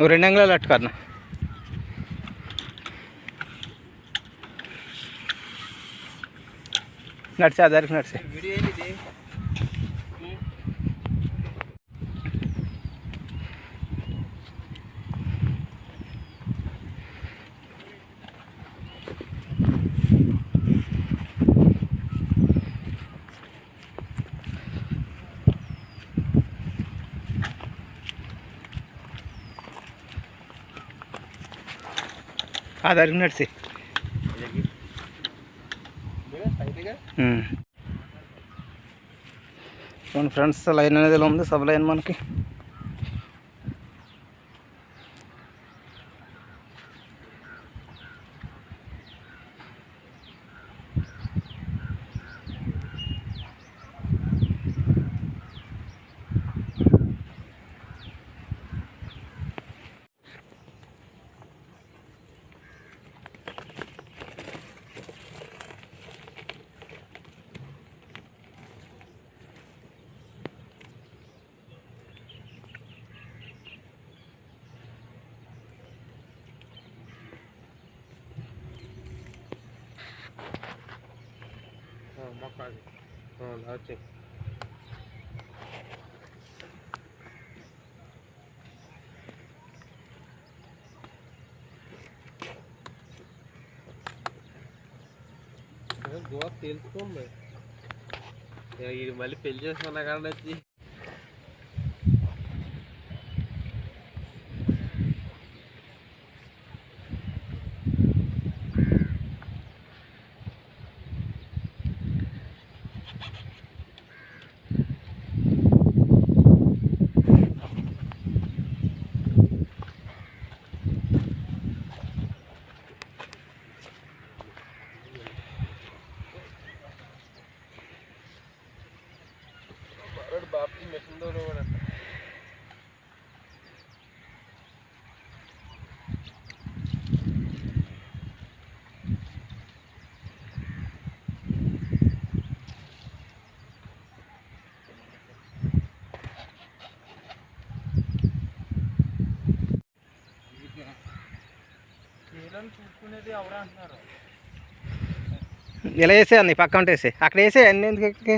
నువ్వు రెండు అంగుళాలు అట్టుకన్నా నడిచే ఆ దారికి నడిచి. ఆధార్ ఏంటి ఇది నడిచి ఫ్రెండ్స్ లైన్ అనేది ఇలా ఉంది? సబ్ లైన్ మనకి. మొక్క అది వచ్చి గోవా తెలుసుకోండి ఇది మళ్ళీ పెళ్లి చేసుకున్నా కానీ వచ్చి బాబు మిషన్ కూడా చూసుకునేది ఎవరు అంటున్నారు ఇలా వేసే అన్ని పక్క ఉంటే వేసే అక్కడ వేసే అన్ని ఎందుకు ఎక్కడికి?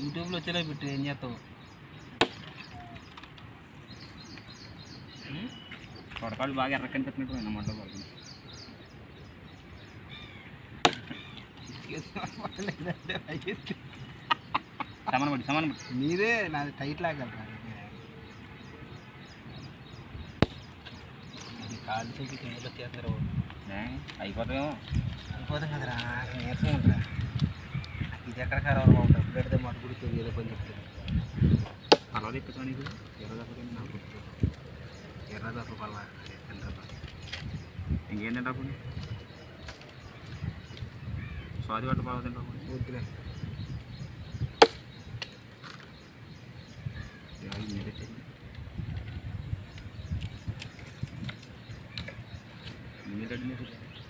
యూట్యూబ్లో వచ్చేలా పెట్టు ఏం చేస్తావు? కొడకాళ్ళు బాగా ఎర్ర కనిపెట్టినట్టు పోయినా మంట పడుతుంది సమాన పడి సమాన పడి మీరే నాది టైట్ లాగలరా? కాళ్ళు చేసి కిందకి వచ్చేస్తారు అయిపోతామేమో అయిపోతాం కదరా నీరసం ఉందిరా. ఇది ఎక్కడ ఖరాబ్ బాగుంటుంది పెడితే మటు గుడికి ఏదో పని చెప్తారు అలా తిప్పుతా నీకు ఎర్ర తప్పకుండా నాకు ఎర్ర దొరక పల్ల ఇంకేం తింటావు స్వాది పట్టు బాగా తింటావు వద్దులే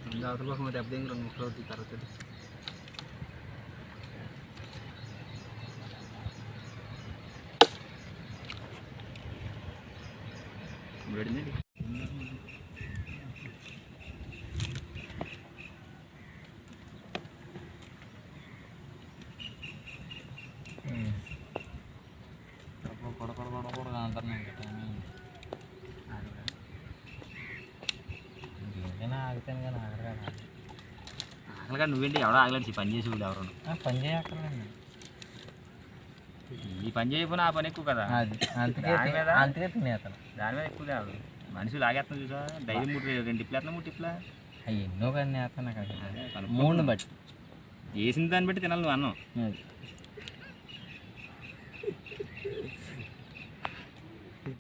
ముందు అవతల కోసం దెబ్బ దగ్గర రెండు ముక్కలు అవుతుంది తర్వాత కొడ కొడ కొడ కొడ అంటారు ఏదైనా ఆగితేనే కానీ ఆగరా ఆకలిగా నువ్వేంటి ఎవడో ఆగలేదు పని చేసి వాళ్ళు ఎవరు పని చేయక్కర్లేండి ఈ పని చేయకపోయినా ఆ పని ఎక్కువ కదా. అది అందుకే దాని మీద? అందుకే తినేస్తాను దాని మీద ఎక్కువ కాదు మనుషులు ఆగేస్తున్నా చూసా డైలీ మూడు రెండు టిప్లు ఎట్లా మూడు టిప్లా. అవి ఎన్నో కానీ. మూడుని బట్టి. వేసిన దాన్ని బట్టి తినాలి నువ్వు అన్నం.